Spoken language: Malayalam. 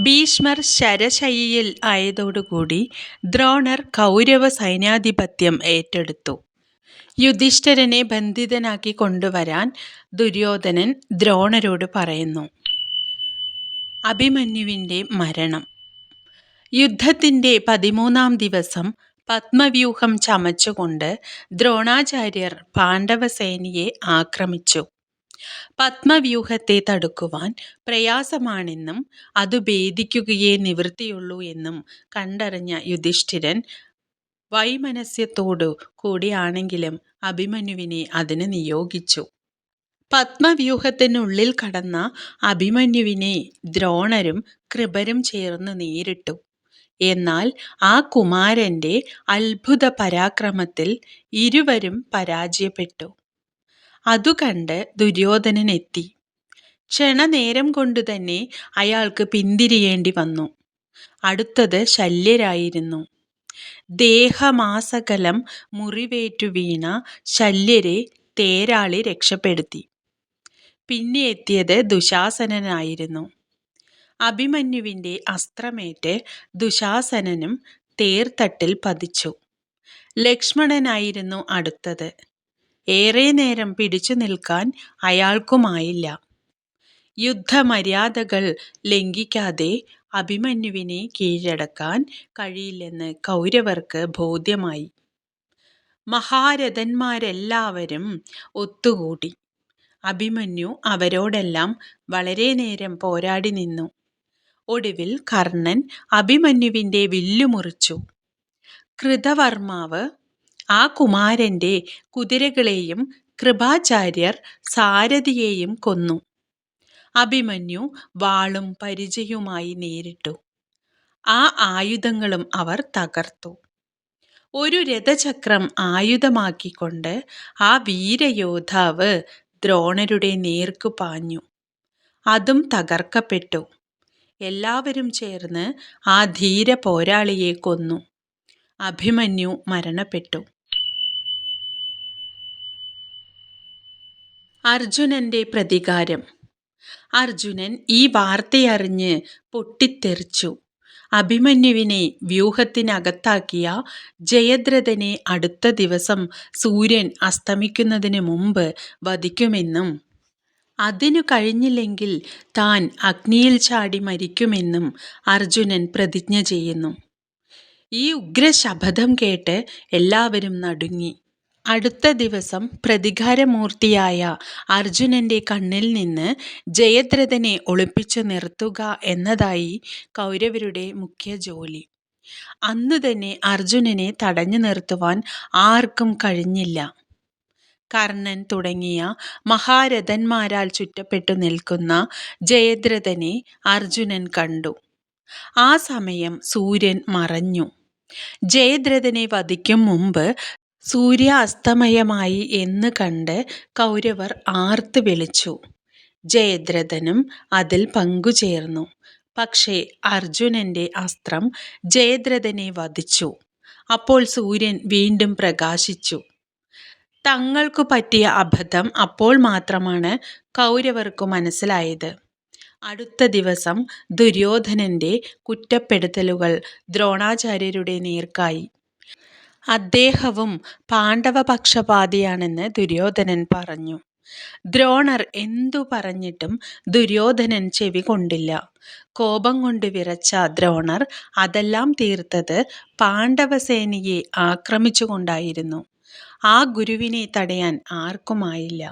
ഭീഷ്മർ ശരശയ്യയിൽ ആയതോടുകൂടി ദ്രോണർ കൗരവ സൈന്യാധിപത്യം ഏറ്റെടുത്തു. യുധിഷ്ഠരനെ ബന്ധിതനാക്കി കൊണ്ടുവരാൻ ദുര്യോധനൻ ദ്രോണരോട് പറയുന്നു. അഭിമന്യുവിന്റെ മരണം. യുദ്ധത്തിന്റെ പതിമൂന്നാം ദിവസം പത്മവ്യൂഹം ചമച്ചുകൊണ്ട് ദ്രോണാചാര്യർ പാണ്ഡവസേനയെ ആക്രമിച്ചു. പദ്മവ്യൂഹത്തെ തടുക്കുവാൻ പ്രയാസമാണെന്നും അതു ഭേദിക്കുകയേ നിവൃത്തിയുള്ളൂ എന്നും കണ്ടറിഞ്ഞ യുധിഷ്ഠിരൻ വൈമനസ്യത്തോടു കൂടിയാണെങ്കിലും അഭിമന്യുവിനെ അതിന് നിയോഗിച്ചു. പത്മവ്യൂഹത്തിനുള്ളിൽ കടന്ന അഭിമന്യുവിനെ ദ്രോണരും കൃപരും ചേർന്ന് നേരിട്ടു. എന്നാൽ ആ കുമാരന്റെ അത്ഭുതപരാക്രമത്തിൽ ഇരുവരും പരാജയപ്പെട്ടു. അതുകണ്ട് ദുര്യോധനൻ എത്തി. ക്ഷണനേരം കൊണ്ടുതന്നെ അയാൾക്ക് പിന്തിരിയേണ്ടി വന്നു. അടുത്തത് ശല്യരായിരുന്നു. ദേഹമാസകലം മുറിവേറ്റു വീണ ശല്യരെ തേരാളി രക്ഷപ്പെടുത്തി. പിന്നെ എത്തിയത് ദുശാസനനായിരുന്നു. അഭിമന്യുവിന്റെ അസ്ത്രമേറ്റ് ദുശാസനനും തേർത്തട്ടിൽ പതിച്ചു. ലക്ഷ്മണനായിരുന്നു അടുത്തത്. ഏറെനേരം പിടിച്ചുനിൽക്കാൻ അയാൾക്കുമായില്ല. യുദ്ധമര്യാദകൾ ലംഘിക്കാതെ അഭിമന്യുവിനെ കീഴടക്കാൻ കഴിയില്ലെന്ന് കൗരവർക്ക് ബോധ്യമായി. മഹാരഥന്മാരെല്ലാവരും ഒത്തുകൂടി. അഭിമന്യു അവരോടെല്ലാം വളരെ നേരം പോരാടി നിന്നു. ഒടുവിൽ കർണൻ അഭിമന്യുവിന്റെ വില്ലു മുറിച്ചു. കൃതവർമ്മാവ് ആ കുമാരന്റെ കുതിരകളെയും കൃപാചാര്യർ സാരഥിയെയും കൊന്നു. അഭിമന്യു വാളും പരിചയുമായി നേരിട്ടു. ആ ആയുധങ്ങളും അവർ തകർത്തു. ഒരു രഥചക്രം ആയുധമാക്കിക്കൊണ്ട് ആ വീരയോദ്ധാവ് ദ്രോണരുടെ നേർക്കു പാഞ്ഞു. അതും തകർക്കപ്പെട്ടു. എല്ലാവരും ചേർന്ന് ആ ധീര പോരാളിയെ കൊന്നു. അഭിമന്യു മരണപ്പെട്ടു. അർജുനന്റെ പ്രതികാരം. അർജുനൻ ഈ വാർത്തയറിഞ്ഞ് പൊട്ടിത്തെറിച്ചു. അഭിമന്യുവിനെ വ്യൂഹത്തിനകത്താക്കിയ ജയദ്രഥനെ അടുത്ത ദിവസം സൂര്യൻ അസ്തമിക്കുന്നതിന് മുമ്പ് വധിക്കുമെന്നും അതിനു കഴിഞ്ഞില്ലെങ്കിൽ താൻ അഗ്നിയിൽ ചാടി മരിക്കുമെന്നും അർജുനൻ പ്രതിജ്ഞ ചെയ്യുന്നു. ഈ ഉഗ്രശപഥം കേട്ട് എല്ലാവരും നടുങ്ങി. അടുത്ത ദിവസം പ്രതികാരമൂർത്തിയായ അർജുനന്റെ കണ്ണിൽ നിന്ന് ജയദ്രഥനെ ഒളിപ്പിച്ചു നിർത്തുക എന്നതായി കൗരവരുടെ മുഖ്യ ജോലി അന്നു തന്നെ അർജുനനെ തടഞ്ഞു നിർത്തുവാൻ ആർക്കും കഴിഞ്ഞില്ല. കർണൻ തുടങ്ങിയ മഹാരഥന്മാരാൽ ചുറ്റപ്പെട്ടു നിൽക്കുന്ന ജയദ്രഥനെ അർജുനൻ കണ്ടു. ആ സമയം സൂര്യൻ മറഞ്ഞു. ജയദ്രഥനെ വധിക്കും മുമ്പ് സൂര്യാസ്തമയമായി എന്ന് കണ്ട് കൗരവർ ആർത്ത് വിളിച്ചു. ജയദ്രഥനും അതിൽ പങ്കുചേർന്നു. പക്ഷേ അർജുനന്റെ അസ്ത്രം ജയദ്രഥനെ വധിച്ചു. അപ്പോൾ സൂര്യൻ വീണ്ടും പ്രകാശിച്ചു. തങ്ങൾക്കു പറ്റിയ അബദ്ധം അപ്പോൾ മാത്രമാണ് കൗരവർക്കു മനസ്സിലായത്. അടുത്ത ദിവസം ദുര്യോധനന്റെ കുറ്റപ്പെടുത്തലുകൾ ദ്രോണാചാര്യരുടെ നേർക്കായി. അദ്ദേഹവും പാണ്ഡവപക്ഷപാതിയാണെന്ന് ദുര്യോധനൻ പറഞ്ഞു. ദ്രോണർ എന്തു പറഞ്ഞിട്ടും ദുര്യോധനൻ ചെവി കൊണ്ടില്ല കോപം കൊണ്ട് വിറച്ച ദ്രോണർ അതെല്ലാം തീർത്തത് പാണ്ഡവസേനയെ ആക്രമിച്ചുകൊണ്ടായിരുന്നു. ആ ഗുരുവിനെ തടയാൻ ആർക്കുമായില്ല.